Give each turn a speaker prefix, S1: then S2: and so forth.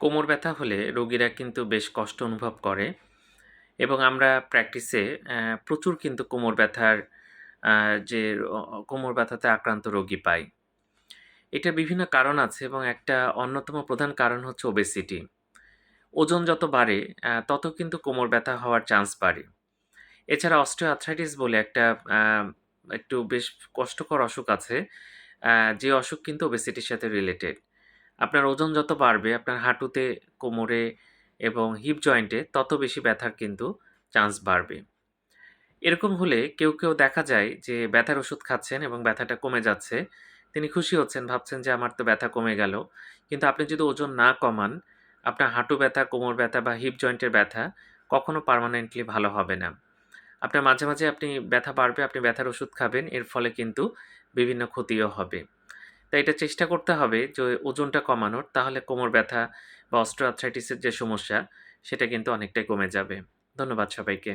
S1: কোমর ব্যথা হলে রোগীরা কিন্তু বেশ কষ্ট অনুভব করে এবং আমরা প্র্যাকটিসে প্রচুর কিন্তু কোমর ব্যথার যে কোমর ব্যথাতে আক্রান্ত রোগী পাই। এটা বিভিন্ন কারণ আছে এবং একটা অন্যতম প্রধান কারণ হচ্ছে ওবেসিটি ওজন যত বাড়ে তত কিন্তু কোমর ব্যথা হওয়ার চান্স বাড়ে। এছাড়া অস্টিও আর্থ্রাইটিস বলে একটা একটু বেশ কষ্টকর অসুখ আছে যে অসুখ কিন্তু ওবেসিটির সাথে রিলেটেড আপনার ওজন যত বাড়বে, আপনার হাঁটুতে, কোমরে এবং হিপ জয়েন্টে তত বেশি ব্যথার কিন্তু চান্স বাড়বে। এরকম হলে কেউ কেউ দেখা যায় যে ব্যথার ওষুধ খাচ্ছেন এবং ব্যথাটা কমে যাচ্ছে। তিনি খুশি হচ্ছেন, ভাবছেন যে আমার তো ব্যথা কমে গেল। কিন্তু আপনি যদি ওজন না কমান, আপনার হাঁটু ব্যথা, কোমর ব্যথা বা হিপ জয়েন্টের ব্যথা কখনো পার্মানেন্টলি ভালো হবে না। আপনার মাঝে মাঝে আপনি ব্যথা বাড়বে, আপনি ব্যথার ওষুধ খাবেন, এর ফলে কিন্তু বিভিন্ন ক্ষতিও হবে। তাই এটা চেষ্টা করতে হবে যে ওজনটা কমানোর, তাহলে কোমর ব্যথা বা অস্ট্রোআর্থ্রাইটিসের যে সমস্যা, সেটা কিন্তু অনেকটাই কমে যাবে। ধন্যবাদ সবাইকে।